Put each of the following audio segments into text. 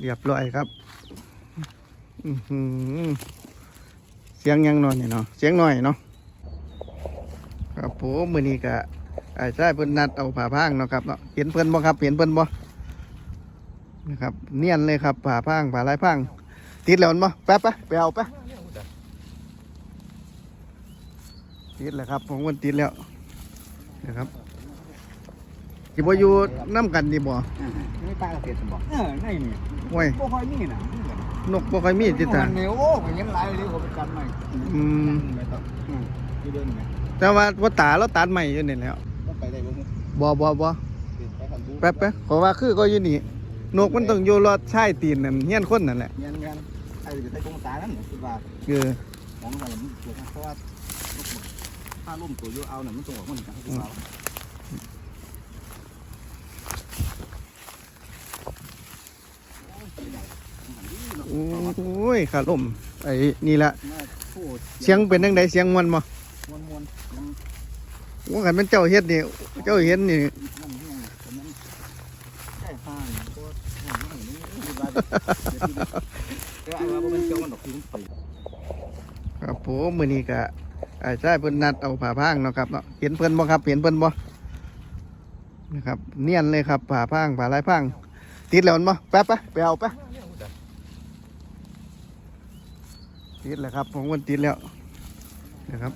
เรียบร้อยครับเสียงยังนอนเนี่ยเนาะเสียงหน่อยเนาะครับผมมือนี้ก็ไอ้ใช่เพิ่นนัดเอาผ่าพางเนาะครับเนาะเห็นเพิ่นบ่ครับเห็นเพิ่นบ่นะครับ เนียนเลยครับผ่าพางผ่าลายพาง ติดแล้วมั้ยแป๊บปะไปเอาปะติดแล้วครับผมมันติดแล้วนะครับ สิบ่อยู่น้ำกันดีบ่ไม่ปลาเกษตรสมบัติเออนี่นี่โอ้ยบ่ค่อยมีน่ะนกบ่ค่อยมีติดตามันเนี่ยโอ้ก็ยังหลายเลยเขาไปกันใหม่อืมไม่ต้องอืมที่เดินเนี่ยแต่ว่าว่าตาเราตัดใหม่อยู่นี่แหล้วต้องไปได้บ่มึงบ่บ่บ่เปลี่ยนไปทางบูแป๊บแป๊บขอว่าคือก็อยู่นี่นกมันต้องอยู่รอดชายตีนนั่นเฮียนคนนั่นแหละเงี้ยเงี้ยไอ้จะใช้กงตานั่นคือว่าคือของมันมันเกิดเพราะว่าถ้าล่มตัวอยู่เอาเนี่ยมันตรงออกมันกันคือว่า โอ้ยขาลมไอ้นี่ละโอ้เสียงเป็นจังไดเสียงมันบ่มวนมวนมันว่ากันเป็นเจ้าเฮ็ดนี่เจ้าเห็นนี่นั่นนี่มันใช่ฟ้าก็นั่นนี่คือว่าแต่ไอ้ว่ามันเจ้ามันดอกคือมันไปครับผมมื้อนี้ก็ไอ้ใช่เพิ่นนัดเอาผ่าพางเนาะครับเนาะเห็นเพิ่นบ่ครับเห็นเพิ่นบ่นะครับ เนียนเลยครับผ่าพางผ่าลายพาง ติดแล้วมันบ่แป๊บปะไปเอาปะ ติดแล้วครับผมมันติดแล้วนะครับ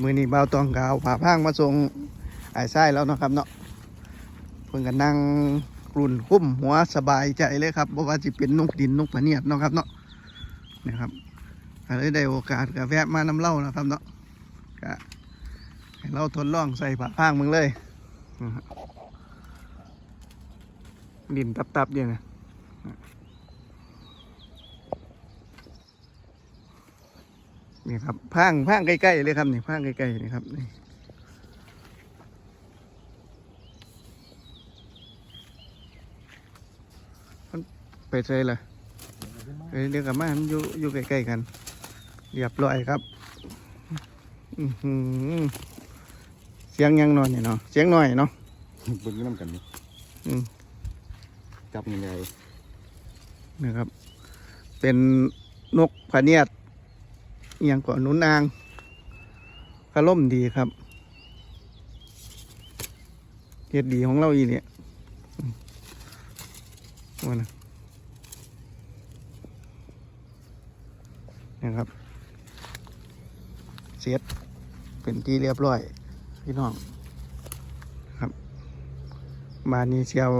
มือนี้เบาตองกเอาผ่าพางมาส่งไอ้ไส้แล้วเนาะครับเนาะเพิ่นก็นั่งกลุ่นคุ้มหัวสบายใจเลยครับบอกว่าจะเป็นนกดินนกพะเนียดเนาะครับเนาะนะครับก็เลยได้โอกาสก็แวะมานำเล่านะครับเนาะก็ให้เราทดลองใส่ผ่าพางมึงเลยดินตับๆอยู่นะ นี่ครับพางพางใกล้ๆเลยครับนี่พางใกล้ๆนี่ครับนี่มันไปใช่ละเอ้ยเดี๋ยวกลับมามันอยู่อยู่ใกล้ๆกันเรียบร้อยครับอื้อหือเสียงยังนอนเนี่ยเนาะเสียงหน่อยเนาะเบิ่งน้ำกันนี่อืมจับยังไงนะครับ เป็นนกพะเนียด อหย่างก่อนหนุนนางคาร่มดีครับเฮ็ดดีของเราอีเนี่ยมว่านะนะครับ เสร็จเป็นที่เรียบร้อย พี่น้องครับบานนี้เชียว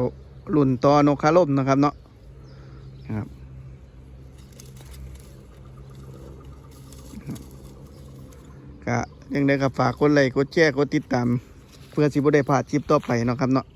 รุ่นต่อนกคาร่มนะครับเนาะนะครับ ก็ยังได้ก็ฝากกดไลค์กดแชร์กดติดตาม เพื่อสิบ่ได้พลาดคลิปต่อไปเนาะครับเนาะ